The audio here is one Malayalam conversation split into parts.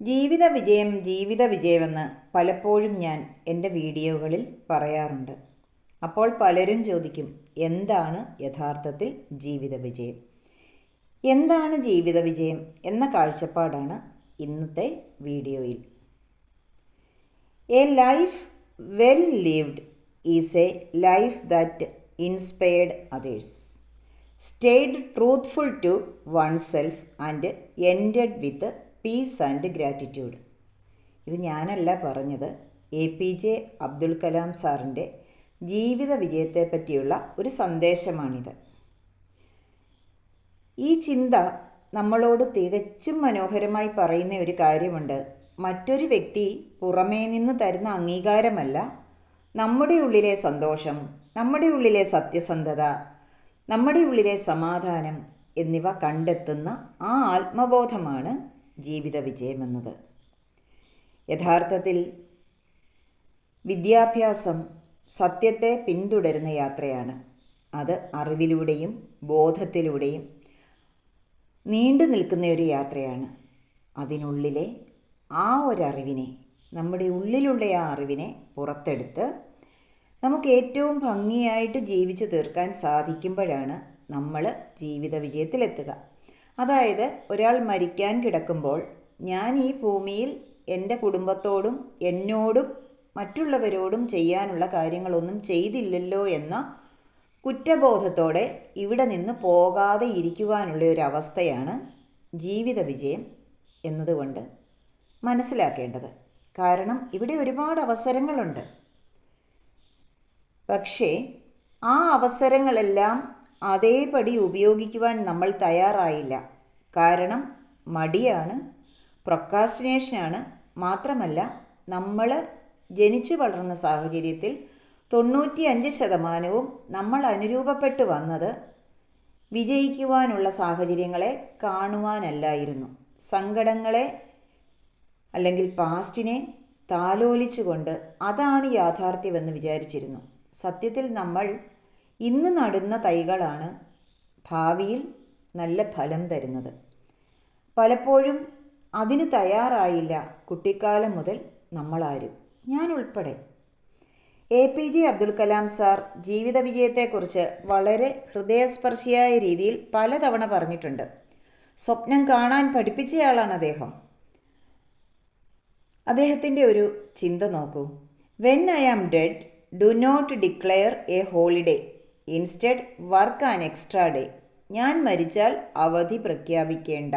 ജീവിത വിജയം ജീവിത വിജയമെന്ന് പലപ്പോഴും ഞാൻ എന്റെ വീഡിയോകളിൽ പറയാറുണ്ട്. അപ്പോൾ പലരും ചോദിക്കും എന്താണ് യഥാർത്ഥത്തിൽ ജീവിത വിജയം എന്താണ് ജീവിത വിജയം എന്ന കാഴ്ചപ്പാടാണ് ഇന്നത്തെ വീഡിയോയിൽ. A life well lived is a life that inspired others. Stayed truthful to one self and ended with peace and gratitude. ഇത് ഞാനല്ല പറഞ്ഞത്. A P J Abdul Kalam സാറിന്റെ ജീവിത വിജയത്തെ പറ്റിയുള്ള ഒരു സന്ദേശമാണിത്. ഈ ചിന്ത നമ്മളോട് തികച്ചും മനോഹരമായി പറയുന്ന ഒരു കാര്യമുണ്ട്. മറ്റൊരു വ്യക്തി പുറമേ നിന്ന് തരുന്ന അംഗീകാരമല്ല. നമ്മുടെ ഉള്ളിലെ സന്തോഷം നമ്മുടെ ഉള്ളിലെ സത്യസന്ധത നമ്മുടെ ഉള്ളിലെ സമാധാനം എന്നിവ കണ്ടെത്തുന്ന ആ ആത്മബോധമാണ് ജീവിത വിജയമെന്നത് യഥാർത്ഥത്തിൽ വിദ്യാഭ്യാസം സത്യത്തെ പിന്തുടരുന്ന യാത്രയാണ്. അത് അറിവിലൂടെയും ബോധത്തിലൂടെയും നീണ്ടു നിൽക്കുന്ന ഒരു യാത്രയാണ്. അതിനുള്ളിലെ ആ ഒരറിവിനെ നമ്മുടെ ഉള്ളിലുള്ള ആ അറിവിനെ പുറത്തെടുത്ത് നമുക്ക് ഏറ്റവും ഭംഗിയായിട്ട് ജീവിച്ചു തീർക്കാൻ സാധിക്കുമ്പോഴാണ് നമ്മൾ ജീവിത വിജയത്തിലെത്തുക അതായത് ഒരാൾ മരിക്കാൻ കിടക്കുമ്പോൾ ഞാൻ ഈ ഭൂമിയിൽ എന്റെ കുടുംബത്തോടും എന്നോടും മറ്റുള്ളവരോടും ചെയ്യാനുള്ള കാര്യങ്ങളൊന്നും ചെയ്തില്ലല്ലോ എന്ന കുറ്റബോധത്തോടെ ഇവിടെ നിന്ന് പോകാതെ ഇരിക്കുവാനുള്ള ഒരു അവസ്ഥയാണ് ജീവിത വിജയം എന്നതുകൊണ്ട് മനസ്സിലാക്കേണ്ടത്. കാരണം ഇവിടെ ഒരുപാട് അവസരങ്ങളുണ്ട്. പക്ഷേ ആ അവസരങ്ങളെല്ലാം അതേപടി ഉപയോഗിക്കുവാൻ നമ്മൾ തയ്യാറായില്ല. കാരണം മടിയാണ് പ്രൊക്കാസ്റ്റിനേഷനാണ് മാത്രമല്ല നമ്മൾ ജനിച്ചു വളർന്ന സാഹചര്യത്തിൽ തൊണ്ണൂറ്റി അഞ്ച് ശതമാനവും നമ്മൾ അനുരൂപപ്പെട്ട് വന്നത് വിജയിക്കുവാനുള്ള സാഹചര്യങ്ങളെ കാണുവാനല്ലായിരുന്നു. സങ്കടങ്ങളെ അല്ലെങ്കിൽ പാസ്റ്റിനെ താലോലിച്ചുകൊണ്ട് അതാണ് യാഥാർത്ഥ്യമെന്ന് വിചാരിച്ചിരുന്നു. സത്യത്തിൽ നമ്മൾ ഇന്ന് നടുന്ന തൈകളാണ് ഭാവിയിൽ നല്ല ഫലം തരുന്നത്. പലപ്പോഴും അതിന് തയ്യാറായില്ല കുട്ടിക്കാലം മുതൽ നമ്മളാരും. ഞാൻ ഉൾപ്പെടെ. A P J Abdul Kalam sir ജീവിത വിജയത്തെക്കുറിച്ച് വളരെ ഹൃദയസ്പർശിയായ രീതിയിൽ പലതവണ പറഞ്ഞിട്ടുണ്ട്. സ്വപ്നം കാണാൻ പഠിപ്പിച്ചയാളാണ് അദ്ദേഹം. അദ്ദേഹത്തിന്റെ ഒരു ചിന്ത നോക്കൂ. When I am dead do not declare a holiday instead work an extra day. ഞാൻ മരിച്ചാൽ അവധി പ്രഖ്യാപിക്കേണ്ട.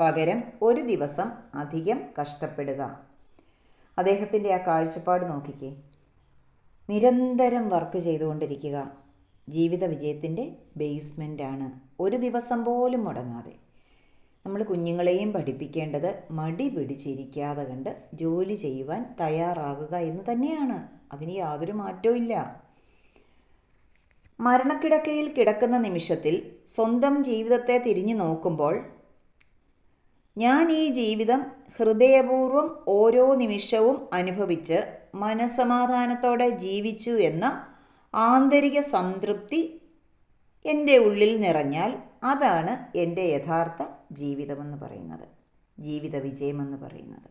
പകരം ഒരു ദിവസം അധികം കഷ്ടപ്പെടുക. അദ്ദേഹത്തിന്റെ ആ കാഴ്ചപ്പാട് നോക്കിക്കേ. നിരന്തരം വർക്ക് ചെയ്തുകൊണ്ടിരിക്കുക. ജീവിത വിജയത്തിന്റെ ബേസ്മെന്റാണ്. ഒരു ദിവസം പോലും മുടങ്ങാതെ. നമ്മൾ കുഞ്ഞുങ്ങളെയും പഠിപ്പിക്കേണ്ടത് മടി പിടിച്ചിരിക്കാതെ കണ്ട് ജോലി ചെയ്യുവാൻ തയ്യാറാകുക എന്ന് തന്നെയാണ്. അതിന് യാതൊരു മാറ്റവും ഇല്ല. മരണക്കിടക്കയിൽ കിടക്കുന്ന നിമിഷത്തിൽ സ്വന്തം ജീവിതത്തെ തിരിഞ്ഞു നോക്കുമ്പോൾ ഞാൻ ഈ ജീവിതം ഹൃദയപൂർവം ഓരോ നിമിഷവും അനുഭവിച്ച് മനസമാധാനത്തോടെ ജീവിച്ചു എന്ന ആന്തരിക സംതൃപ്തി എന്റെ ഉള്ളിൽ നിറഞ്ഞാൽ അതാണ് എന്റെ യഥാർത്ഥ ജീവിതമെന്ന് പറയുന്നത് ജീവിത വിജയമെന്ന് പറയുന്നത്.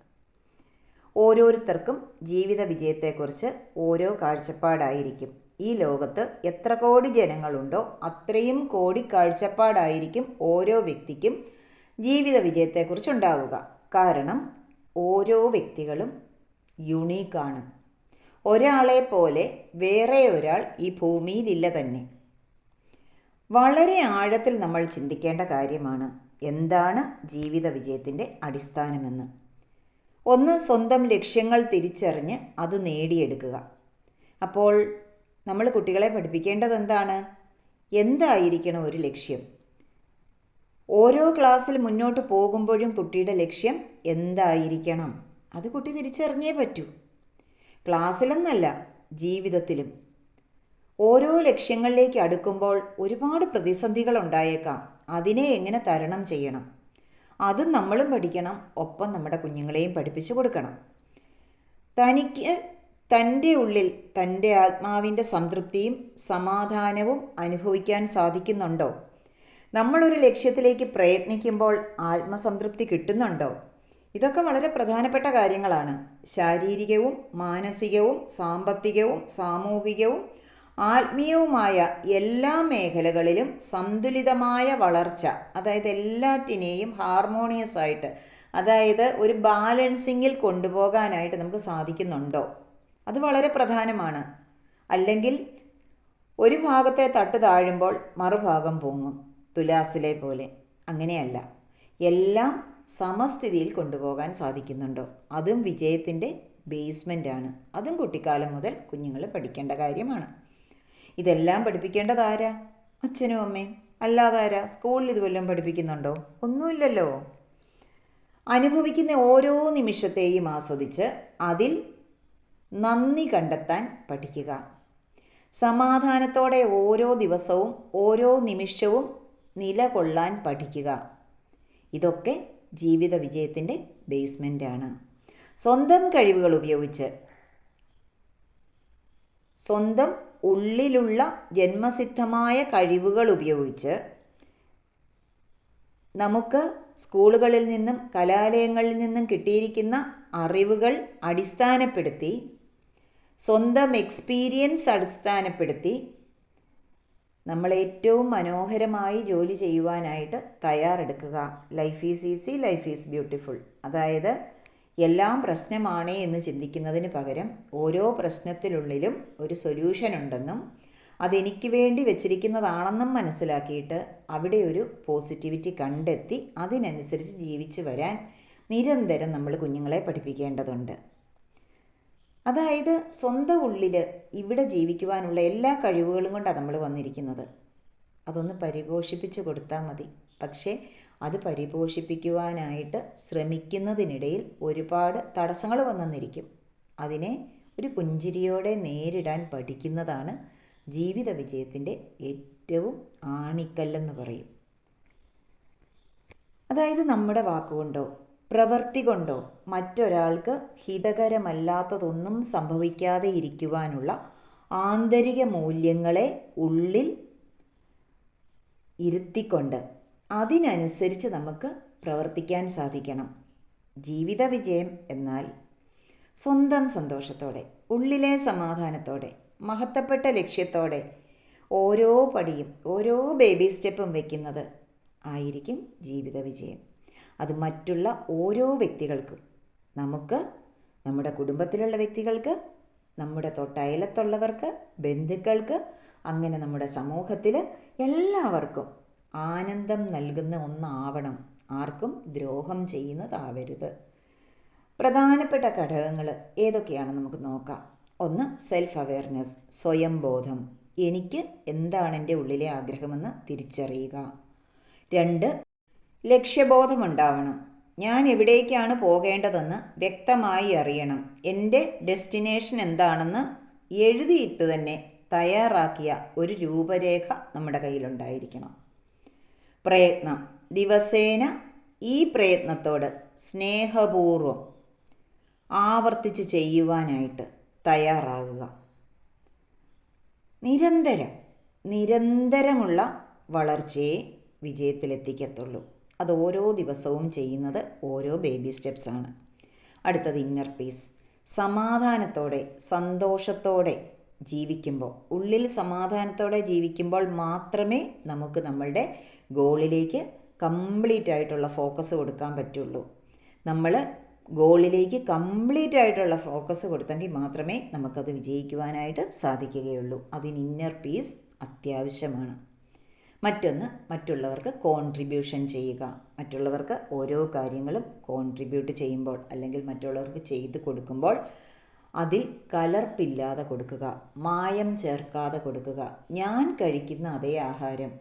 ഓരോരുത്തർക്കും ജീവിത വിജയത്തെക്കുറിച്ച് ഓരോ കാഴ്ചപ്പാടായിരിക്കും. ഈ ലോകത്ത് എത്ര കോടി ജനങ്ങളുണ്ടോ അത്രയും കോടി കാഴ്ചപ്പാടായിരിക്കും ഓരോ വ്യക്തിക്കും ജീവിത വിജയത്തെക്കുറിച്ച് ഉണ്ടാവുക. കാരണം ഓരോ വ്യക്തികളും യുണീക്കാണ് ഒരാളെ പോലെ വേറെ ഒരാൾ ഈ ഭൂമിയിലില്ല തന്നെ. വളരെ ആഴത്തിൽ നമ്മൾ ചിന്തിക്കേണ്ട കാര്യമാണ് എന്താണ് ജീവിത വിജയത്തിന്റെ അടിസ്ഥാനമെന്ന്. ഒന്ന് സ്വന്തം ലക്ഷ്യങ്ങൾ തിരിച്ചറിഞ്ഞ് അത് നേടിയെടുക്കുക. അപ്പോൾ നമ്മൾ കുട്ടികളെ പഠിപ്പിക്കേണ്ടത് എന്താണ്? എന്തായിരിക്കണം ഒരു ലക്ഷ്യം? ഓരോ ക്ലാസ്സിൽ മുന്നോട്ട് പോകുമ്പോഴും കുട്ടിയുടെ ലക്ഷ്യം എന്തായിരിക്കണം? അത് കുട്ടി തിരിച്ചറിഞ്ഞേ പറ്റൂ. ക്ലാസ്സിലെന്നല്ല ജീവിതത്തിലും. ഓരോ ലക്ഷ്യങ്ങളിലേക്ക് അടുക്കുമ്പോൾ ഒരുപാട് പ്രതിസന്ധികൾ ഉണ്ടായേക്കാം. അതിനെ എങ്ങനെ തരണം ചെയ്യണം? അത് നമ്മളും പഠിക്കണം ഒപ്പം നമ്മുടെ കുഞ്ഞുങ്ങളെയും പഠിപ്പിച്ചു കൊടുക്കണം. തനിക്ക് തന്റെ ഉള്ളിൽ തന്റെ ആത്മാവിന്റെ സംതൃപ്തിയും സമാധാനവും അനുഭവിക്കാൻ സാധിക്കുന്നുണ്ടോ? നമ്മളൊരു ലക്ഷ്യത്തിലേക്ക് പ്രയത്നിക്കുമ്പോൾ ആത്മസംതൃപ്തി കിട്ടുന്നുണ്ടോ? ഇതൊക്കെ വളരെ പ്രധാനപ്പെട്ട കാര്യങ്ങളാണ്. ശാരീരികവും മാനസികവും സാമ്പത്തികവും സാമൂഹികവും ആത്മീയവുമായ എല്ലാ മേഖലകളിലും സന്തുലിതമായ വളർച്ച അതായത് എല്ലാറ്റിനെയും ഹാർമോണിയസ് ആയിട്ട് അതായത് ഒരു ബാലൻസിങ്ങിൽ കൊണ്ടുപോകാനായിട്ട് നമുക്ക് സാധിക്കുന്നുണ്ടോ? അത് വളരെ പ്രധാനമാണ്. അല്ലെങ്കിൽ ഒരു ഭാഗത്തെ തട്ട് താഴുമ്പോൾ മറുഭാഗം പൊങ്ങും തുലാസിലെ പോലെ. അങ്ങനെയല്ല. എല്ലാം സമസ്ഥിതിയിൽ കൊണ്ടുപോകാൻ സാധിക്കുന്നുണ്ടോ? അതും വിജയത്തിന്റെ ബേസ്മെന്റാണ് അതും കുട്ടിക്കാലം മുതൽ കുഞ്ഞുങ്ങൾ പഠിക്കേണ്ട കാര്യമാണ്. ഇതെല്ലാം പഠിപ്പിക്കേണ്ടത് ആരാ? അച്ഛനും അമ്മയും. അല്ലാതെ ആരാ? സ്കൂളിൽ ഇത് പഠിപ്പിക്കുന്നുണ്ടോ? ഒന്നുമില്ലല്ലോ. അനുഭവിക്കുന്ന ഓരോ നിമിഷത്തെയും ആസ്വദിച്ച് അതിൽ നന്ദി കണ്ടെത്താൻ പഠിക്കുക. സമാധാനത്തോടെ ഓരോ ദിവസവും ഓരോ നിമിഷവും നിലകൊള്ളാൻ പഠിക്കുക. ഇതൊക്കെ ജീവിത വിജയത്തിന്റെ ബേസ്മെന്റാണ് സ്വന്തം കഴിവുകൾ ഉപയോഗിച്ച്. സ്വന്തം ഉള്ളിലുള്ള ജന്മസിദ്ധമായ കഴിവുകൾ ഉപയോഗിച്ച് നമുക്ക് സ്കൂളുകളിൽ നിന്നും കലാലയങ്ങളിൽ നിന്നും കിട്ടിയിരിക്കുന്ന അറിവുകൾ അടിസ്ഥാനപ്പെടുത്തി സ്വന്തം എക്സ്പീരിയൻസ് അടിസ്ഥാനപ്പെടുത്തി നമ്മൾ ഏറ്റവും മനോഹരമായി ജോലി ചെയ്യുവാനായിട്ട് തയ്യാറെടുക്കുക. Life is easy life is beautiful അതായത് എല്ലാം പ്രശ്നമാണ് എന്ന് ചിന്തിക്കുന്നതിന് പകരം ഓരോ പ്രശ്നത്തിനുള്ളിലും ഒരു സൊല്യൂഷൻ ഉണ്ടെന്നും അതെനിക്ക് വേണ്ടി വെച്ചിരിക്കുന്നതാണെന്നും മനസ്സിലാക്കിയിട്ട് അവിടെ ഒരു പോസിറ്റിവിറ്റി കണ്ടെത്തി അതിനനുസരിച്ച് ജീവിച്ചു വരാൻ നിരന്തരം നമ്മൾ കുഞ്ഞുങ്ങളെ പഠിപ്പിക്കേണ്ടതുണ്ട്. അതായത് സ്വന്തം ഉള്ളിൽ ഇവിടെ ജീവിക്കുവാനുള്ള എല്ലാ കഴിവുകളും കൊണ്ടാണ് നമ്മൾ വന്നിരിക്കുന്നത്. അതൊന്ന് പരിപോഷിപ്പിച്ച് കൊടുത്താൽ മതി. പക്ഷേ അത് പരിപോഷിപ്പിക്കുവാനായിട്ട് ശ്രമിക്കുന്നതിനിടയിൽ ഒരുപാട് തടസ്സങ്ങൾ വന്നെന്നിരിക്കും. അതിനെ ഒരു പുഞ്ചിരിയോടെ നേരിടാൻ പഠിക്കുന്നതാണ് ജീവിത വിജയത്തിന്റെ ഏറ്റവും ആണിക്കല്ലെന്ന് പറയും. അതായത് നമ്മുടെ വാക്കുകൊണ്ടോ പ്രവൃത്തി കൊണ്ടോ മറ്റൊരാൾക്ക് ഹിതകരമല്ലാത്തതൊന്നും സംഭവിക്കാതെ ഇരിക്കുവാനുള്ള ആന്തരിക മൂല്യങ്ങളെ ഉള്ളിൽ ഇരുത്തിക്കൊണ്ട് അതിനനുസരിച്ച് നമുക്ക് പ്രവർത്തിക്കാൻ സാധിക്കണം. ജീവിത വിജയം എന്നാൽ സ്വന്തം സന്തോഷത്തോടെ ഉള്ളിലെ സമാധാനത്തോടെ മഹത്തപ്പെട്ട ലക്ഷ്യത്തോടെ ഓരോ പടിയും ഓരോ ബേബി സ്റ്റെപ്പും വയ്ക്കുന്നത് ആയിരിക്കും ജീവിത വിജയം. അത് മറ്റുള്ള ഓരോ വ്യക്തികൾക്കും. നമുക്ക് നമ്മുടെ കുടുംബത്തിലുള്ള വ്യക്തികൾക്ക് നമ്മുടെ തൊട്ടയലത്തുള്ളവർക്ക് ബന്ധുക്കൾക്ക് അങ്ങനെ നമ്മുടെ സമൂഹത്തിൽ എല്ലാവർക്കും ആനന്ദം നൽകുന്ന ഒന്നാവണം. ആർക്കും ദ്രോഹം ചെയ്യുന്നതാവരുത്. പ്രധാനപ്പെട്ട ഘടകങ്ങൾ ഏതൊക്കെയാണ് നമുക്ക് നോക്കാം. ഒന്ന് സെൽഫ് അവെയർനെസ് സ്വയം ബോധം എനിക്ക് എന്താണ് എന്റെ ഉള്ളിലെ ആഗ്രഹമെന്ന് തിരിച്ചറിയുക. രണ്ട് ലക്ഷ്യബോധമുണ്ടാവണം. ഞാൻ എവിടേക്കാണ് പോകേണ്ടതെന്ന് വ്യക്തമായി അറിയണം. എന്റെ ഡെസ്റ്റിനേഷൻ എന്താണെന്ന് എഴുതിയിട്ട് തന്നെ തയ്യാറാക്കിയ ഒരു രൂപരേഖ നമ്മുടെ കയ്യിലുണ്ടായിരിക്കണം. പ്രയത്നം. ദിവസേന ഈ പ്രയത്നത്തോട് സ്നേഹപൂർവം ആവർത്തിച്ച് ചെയ്യുവാനായിട്ട് തയ്യാറാകുക. നിരന്തരം നിരന്തരമുള്ള വളർച്ചയെ വിജയത്തിലെത്തിക്കത്തുള്ളൂ. അത് ഓരോ ദിവസവും ചെയ്യുന്നത് ഓരോ ബേബി സ്റ്റെപ്സാണ് അടുത്തത് ഇന്നർ പീസ് സമാധാനത്തോടെ സന്തോഷത്തോടെ ജീവിക്കുമ്പോൾ ഉള്ളിൽ സമാധാനത്തോടെ ജീവിക്കുമ്പോൾ മാത്രമേ നമുക്ക് നമ്മളുടെ ഗോളിലേക്ക് കംപ്ലീറ്റ് ആയിട്ടുള്ള ഫോക്കസ് കൊടുക്കാൻ പറ്റുള്ളൂ. നമ്മൾ ഗോളിലേക്ക് കംപ്ലീറ്റ് ആയിട്ടുള്ള ഫോക്കസ് കൊടുത്തെങ്കിൽ മാത്രമേ നമുക്കത് വിജയിക്കുവാനായിട്ട് സാധിക്കുകയുള്ളൂ. അതിന് ഇന്നർ പീസ് അത്യാവശ്യമാണ്. മറ്റൊന്ന് മറ്റുള്ളവർക്ക് കോൺട്രിബ്യൂഷൻ ചെയ്യുക. മറ്റുള്ളവർക്ക് ഓരോ കാര്യങ്ങളും കോൺട്രിബ്യൂട്ട് ചെയ്യുമ്പോൾ അല്ലെങ്കിൽ മറ്റുള്ളവർക്ക് ചെയ്ത് കൊടുക്കുമ്പോൾ അതിൽ കലർപ്പില്ലാതെ കൊടുക്കുക. മായം ചേർക്കാതെ കൊടുക്കുക. ഞാൻ കഴിക്കുന്ന അതേ ആഹാരം.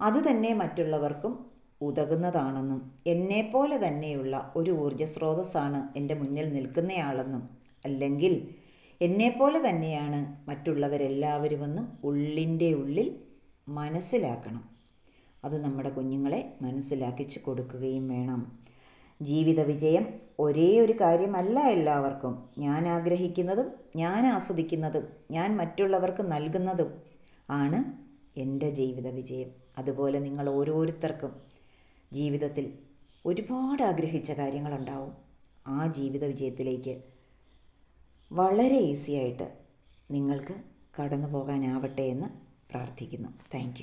അത് തന്നെ മറ്റുള്ളവർക്കും ഉതകുന്നതാണെന്നും എന്നെപ്പോലെ തന്നെയുള്ള ഒരു ഊർജസ്രോതസ്സാണ് എന്റെ മുന്നിൽ നിൽക്കുന്നയാളെന്നും അല്ലെങ്കിൽ എന്നെപ്പോലെ തന്നെയാണ് മറ്റുള്ളവരെല്ലാവരുമെന്നും ഉള്ളിന്റെ ഉള്ളിൽ മനസ്സിലാക്കണം. അത് നമ്മുടെ കുഞ്ഞുങ്ങളെ മനസ്സിലാക്കിച്ച് കൊടുക്കുകയും വേണം. ജീവിത വിജയം ഒരേ ഒരു കാര്യമല്ല എല്ലാവർക്കും. ഞാൻ ആഗ്രഹിക്കുന്നതും ഞാൻ ആസ്വദിക്കുന്നതും ഞാൻ മറ്റുള്ളവർക്ക് നൽകുന്നതും ആണ് എന്റെ ജീവിത വിജയം. അതുപോലെ നിങ്ങൾ ഓരോരുത്തർക്കും ജീവിതത്തിൽ ഒരുപാട് ആഗ്രഹിച്ച കാര്യങ്ങളുണ്ടാവും. ആ ജീവിത വിജയത്തിലേക്ക് വളരെ ഈസിയായിട്ട് നിങ്ങൾക്ക് കടന്നു പോകാനാവട്ടെ എന്ന് പ്രാർത്ഥിക്കുന്നു. താങ്ക്